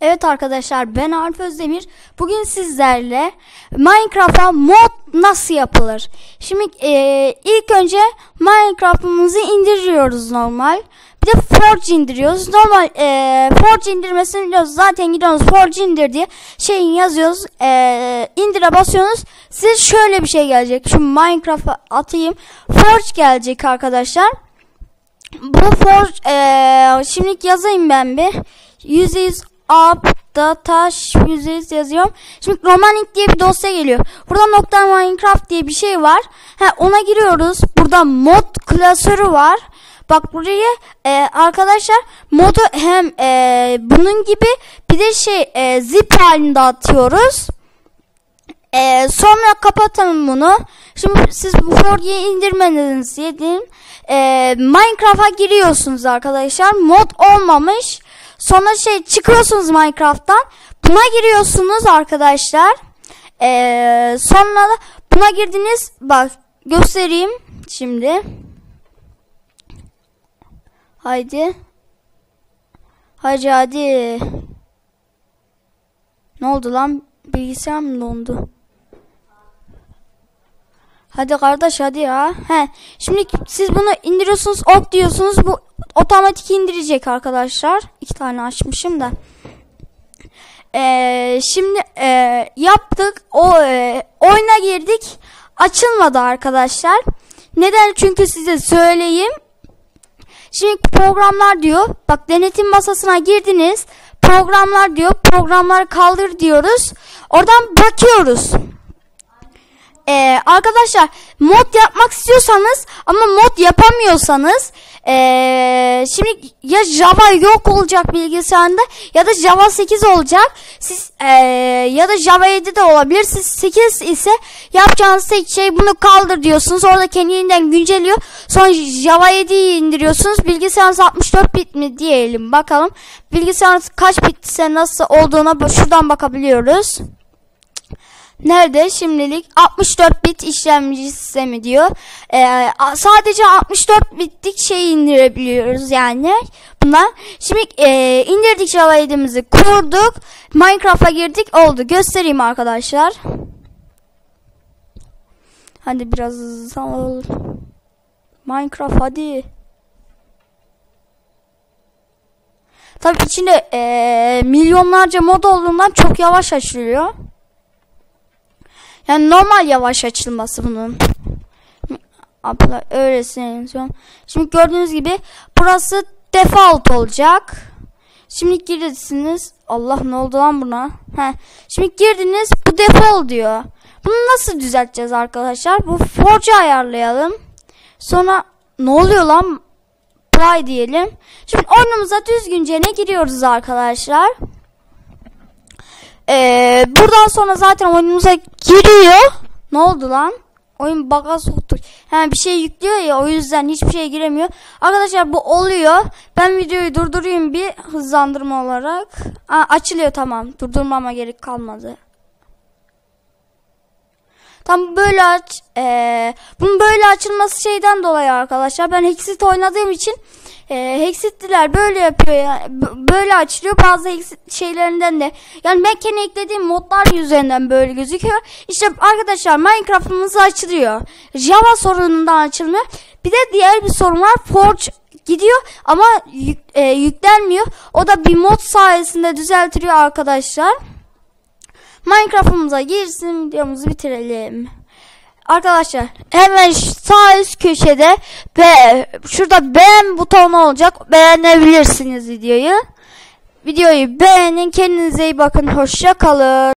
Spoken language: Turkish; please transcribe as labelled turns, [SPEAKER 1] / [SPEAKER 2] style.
[SPEAKER 1] Evet arkadaşlar ben Arif Özdemir. Bugün sizlerle Minecraft'a mod nasıl yapılır? Şimdi e, ilk önce Minecraft'ımızı indiriyoruz normal. Bir de Forge indiriyoruz. Normal e, Forge indirmesini biliyoruz. Zaten gidiyoruz Forge indir diye şeyin yazıyoruz. E, indire basıyorsunuz. Size şöyle bir şey gelecek. Şu Minecraft'a atayım. Forge gelecek arkadaşlar. Bu Forge e, şimdi yazayım ben bir. %100 up da taş yüzeyiz yazıyorum. Şimdi Romanink diye bir dosya geliyor. Burada nokta Minecraft diye bir şey var. Ha, ona giriyoruz. Burada mod klasörü var. Bak buraya e, arkadaşlar modu hem e, bunun gibi bir de şey e, zip halinde atıyoruz. E, sonra kapatalım bunu. Şimdi siz bu Forge'yi indirmeniz yedin. E, Minecraft'a giriyorsunuz arkadaşlar. Mod olmamış. Sonra şey çıkıyorsunuz Minecraft'tan. Buna giriyorsunuz arkadaşlar. Ee, sonra da buna girdiniz. Bak göstereyim şimdi. Haydi. Hadi hadi. Ne oldu lan? Bilgisayar mı dondu? Hadi kardeş hadi ya. He. Şimdi siz bunu indiriyorsunuz, ok diyorsunuz. Bu otomatik indirecek arkadaşlar. İki tane açmışım da. Ee, şimdi e, yaptık. O e, oyuna girdik. Açılmadı arkadaşlar. Neden? Çünkü size söyleyeyim. Şimdi programlar diyor. Bak denetim masasına girdiniz. Programlar diyor. Programları kaldır diyoruz. Oradan bakıyoruz. Ee, arkadaşlar mod yapmak istiyorsanız ama mod yapamıyorsanız ee, şimdi ya Java yok olacak bilgisayarında ya da Java 8 olacak. Siz ee, ya da Java 7 de olabilir. Siz 8 ise yapacağınız tek şey bunu kaldır diyorsunuz. Orada kendinden güncelliyor. Sonra Java 7'yi indiriyorsunuz. Bilgisayarınız 64 bit mi diyelim bakalım. Bilgisayarınız kaç bitse nasıl olduğuna şuradan bakabiliyoruz. Nerede şimdilik 64 bit işlemci sistemi diyor. Ee, sadece 64 bitlik şey indirebiliyoruz yani. Bunlar. Şimdi e, indirdik Java 7'mizi kurduk. Minecraft'a girdik oldu. Göstereyim arkadaşlar. Hadi biraz olur. Minecraft hadi. Tabii içinde e, milyonlarca mod olduğundan çok yavaş açılıyor. Yani normal yavaş açılması bunun. Abla öylesine Şimdi gördüğünüz gibi burası default olacak. Şimdi girirsiniz. Allah ne oldu lan buna? Heh. Şimdi girdiniz bu default diyor. Bunu nasıl düzelteceğiz arkadaşlar? Bu forge ayarlayalım. Sonra ne oluyor lan? Play diyelim. Şimdi oyunumuza düzgünce ne giriyoruz arkadaşlar? Ee, buradan sonra zaten oyunumuza giriyor. Ne oldu lan? Oyun bug'a soktu. Hemen bir şey yüklüyor ya o yüzden hiçbir şey giremiyor. Arkadaşlar bu oluyor. Ben videoyu durdurayım bir hızlandırma olarak. Aa, açılıyor tamam. Durdurmama gerek kalmadı. Tam böyle aç. Ee, bunun böyle açılması şeyden dolayı arkadaşlar. Ben Hexit oynadığım için e, Hexitliler böyle yapıyor. Yani, böyle açılıyor. Bazı Hexit şeylerinden de. Yani ben kendi eklediğim modlar yüzünden böyle gözüküyor. İşte arkadaşlar Minecraft'ımız açılıyor. Java sorunundan açılmıyor. Bir de diğer bir sorun var. Forge gidiyor ama yük, e, yüklenmiyor. O da bir mod sayesinde düzeltiliyor arkadaşlar. Minecraft'ımıza girsin videomuzu bitirelim. Arkadaşlar hemen sağ üst köşede ve şurada beğen butonu olacak. Beğenebilirsiniz videoyu. Videoyu beğenin. Kendinize iyi bakın. Hoşça kalın.